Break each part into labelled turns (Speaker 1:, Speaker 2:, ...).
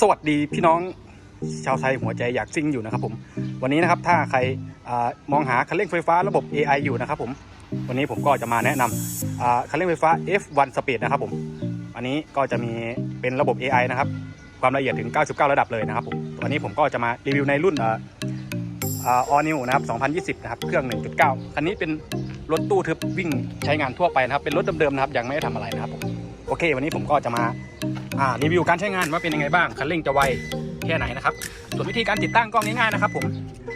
Speaker 1: สวัสดีพี่น้องชาวไทยหัวใจอยากซิ่งอยู่นะครับผม วันนี้นะครับถ้าใครอมองหาคันเร่งไฟฟ้าระบบ AI อยู่นะครับผมวันนี้ผมก็จะมาแนะนำคันเร่งไฟฟ้า F1 Speed นะครับผมอันนี้ก็จะมีเป็นระบบ AI นะครับความละเอียดถึง 99 ระดับเลยนะครับผมวันนี้ผมก็จะมารีวิวในรุ่นออ่า All New นะครับ 2020 นะครับ เครื่อง 1.9 คันนี้เป็นรถตู้ทึบวิ่งใช้งานทั่วไปนะครับ เป็นรถเดิมๆนะครับ ยังไม่ได้ทำอะไรนะครับผม โอเค วันนี้ผมก็จะมา อ่ารีวิวการใช้งานว่าเป็นยังไงบ้างคันเร่งจะไวแค่ไหนนะครับส่วนวิธีการติดตั้งก็ง่ายๆนะครับผม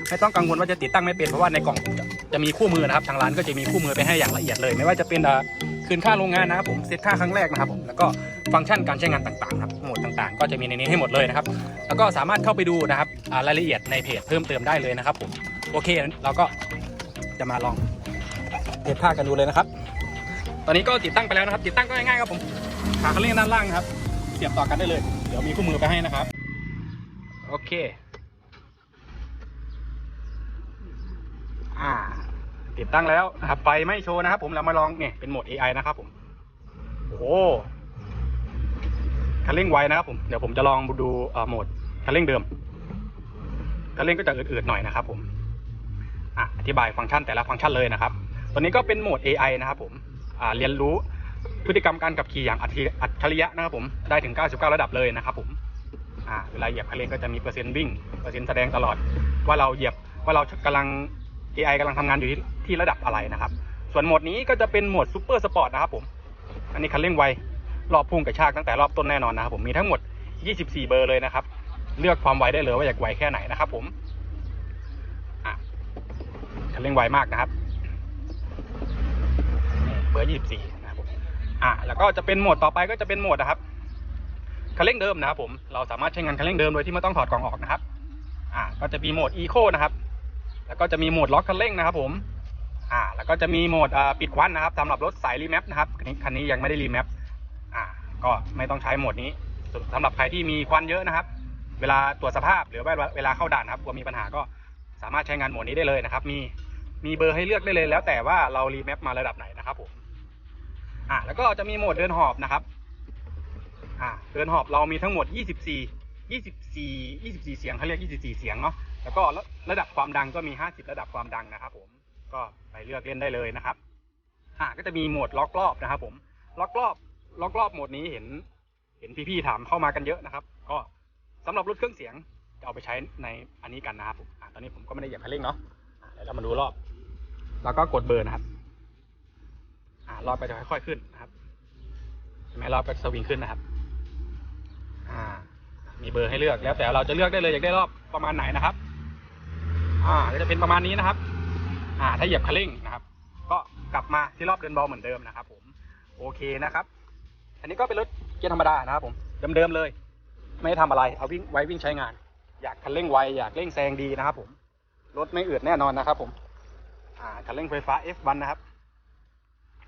Speaker 1: ไม่ต้องกังวลว่าจะติดตั้งไม่เป็นเพราะว่าในกล่องจะจะมีคู่มือนะครับทางร้านก็จะมีคู่มือไปให้อย่างละเอียดเลย ไม่ว่าจะเป็นอ่าคืนค่าโรงงานนะครับผมเซตค่าครั้งแรกนะครับผมแล้วก็ฟังก์ชันการใช้งานต่างๆครับโหมดต่างๆ ก็จะมีในนี้ให้หมดเลยนะครับแล้วก็สามารถเข้าไปดูนะครับรายละเอียดในเพจเพิ่มเติมได้เลยนะครับผมโอเคเราก็จะมาลองเทสท่ากันดูเลยนะครับ ตอนนี้ก็ติดตั้งไปแล้วนะครับ ติดตั้งก็ง่ายๆครับผมขาคันเร่งด้านล่างครับ สียบต่อกันได้เลย เดี๋ยวมีคู่มือไปให้นะครับ โอเค อ่า ติดตั้งแล้วนะครับไฟไม่โชว์นะครับผมเรามาลองเนี่ยเป็นโหมด AI นะครับผม โอ้คันเร่งไวนะครับผม เดี๋ยวผมจะลองดูโหมดคันเร่งเดิมคันเร่งก็จะอืดๆหน่อยนะครับผมอะอธิบายฟังก์ชันแต่ละฟังก์ชันเลยนะครับ ตัวนี้ก็เป็นโหมด AI นะครับผมอ่าเรียนรู้ พฤติกรรมการขับขี่อย่างอัจฉริยะนะครับผมได้ถึง 99 ระดับเลยนะครับผมอ่าเวลาเหยียบคันเร่งก็จะมีเปอร์เซ็นต์วิ่งเปอร์เซ็นต์แสดงตลอด ว่าเราเหยียบว่าเรากำลัง AI กำลังทำงานอยู่ที่ที่ระดับอะไรนะครับ ส่วนโหมดนี้ก็จะเป็นโหมดซูเปอร์สปอร์ตนะครับผมอันนี้คันเร่งไวรอบพุ่งกระชากตั้งแต่รอบต้นแน่นอนนะครับผมมีทั้งหมด 24 เบอร์เลยนะครับ เลือกความไวได้เลยว่าอยากไวแค่ไหนนะครับผมคันเร่งไวมากนะครับ เบอร์ 24 อะแล้วก็จะเป็นโหมดต่อไปก็จะเป็นโหมดนะครับคันเร่งเดิมนะครับผมเราสามารถใช้งานคันเร่งเดิมโดยที่ไม่ต้องถอดกล่องออกนะครับอะก็จะมีโหมดอีโคนะครับแล้วก็จะมีโหมดล็อกคันเร่งนะครับผมอ่าแล้วก็จะมีโหมดปิดควันนะครับสำหรับรถสายรีแมปนะครับคันนี้คันนี้ยังไม่ได้รีแมปอ่าก็ไม่ต้องใช้โหมดนี้สำหรับใครที่มีควันเยอะนะครับ เวลาตรวจสภาพหรือว่าเวลาเข้าด่านครับกลัวมีปัญหาก็สามารถใช้งานโหมดนี้ได้เลยนะครับ มีมีเบอร์ให้เลือกได้เลยแล้วแต่ว่าเรารีแมปมาระดับไหนนะครับผม อ่าแล้วก็จะมีโหมดเดินหอบนะครับอ่าเดินหอบเรามีทั้งหมด 24 24 24 เสียงเขาเรียก 24 เสียงเนาะแล้วก็ระดับความดังก็มี 50 ระดับความดังนะครับผมก็ไปเลือกเล่นได้เลยนะครับอ่าก็จะมีโหมดล็อกรอบนะครับผมล็อกรอบล็อกรอบโหมดนี้เห็น เห็นพี่ๆถามเข้ามากันเยอะนะครับ ก็สำหรับรถเครื่องเสียงจะเอาไปใช้ในอันนี้กันนะครับผมอ่าตอนนี้ผมก็ไม่ได้เหยียบคันเร่งเนาะเดี๋ยวเรามาดูรอบ แล้วก็กดเบอร์นะครับ อ่ารอบก็จะค่อยๆขึ้นนะครับใช่ไหมรอบก็สวิงขึ้นนะครับ อ่า มีเบอร์ให้เลือกแล้วแต่เราจะเลือกได้เลยอยากได้รอบประมาณไหนนะครับ อ่าก็จะเป็นประมาณนี้นะครับ อ่า ถ้าเหยียบคันเร่งนะครับ ก็กลับมาที่รอบเดินเบาเหมือนเดิมนะครับ ผม โอเคนะครับ อันนี้ก็เป็นรถเกียร์ธรรมดานะครับผมเดิมๆเลย ไม่ได้ทำอะไรเอาวิ่งไว้วิ่งใช้งาน อยากคันเร่งไวอยากเร่งแซงดีนะครับ ผมรถไม่อืดแน่นอนนะครับ ผมอ่าคันเร่งไฟฟ้า F1 นะครับ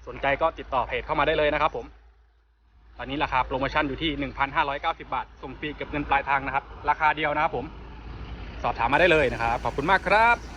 Speaker 1: สนใจก็ติดต่อเพจเข้ามาได้เลยนะครับผม ตอนนี้ราคาโปรโมชั่นอยู่ที่ 1,590 บาท ส่งฟรีเก็บเงินปลายทางนะครับ ราคาเดียวนะครับผม สอบถามมาได้เลยนะครับ ขอบคุณมากครับ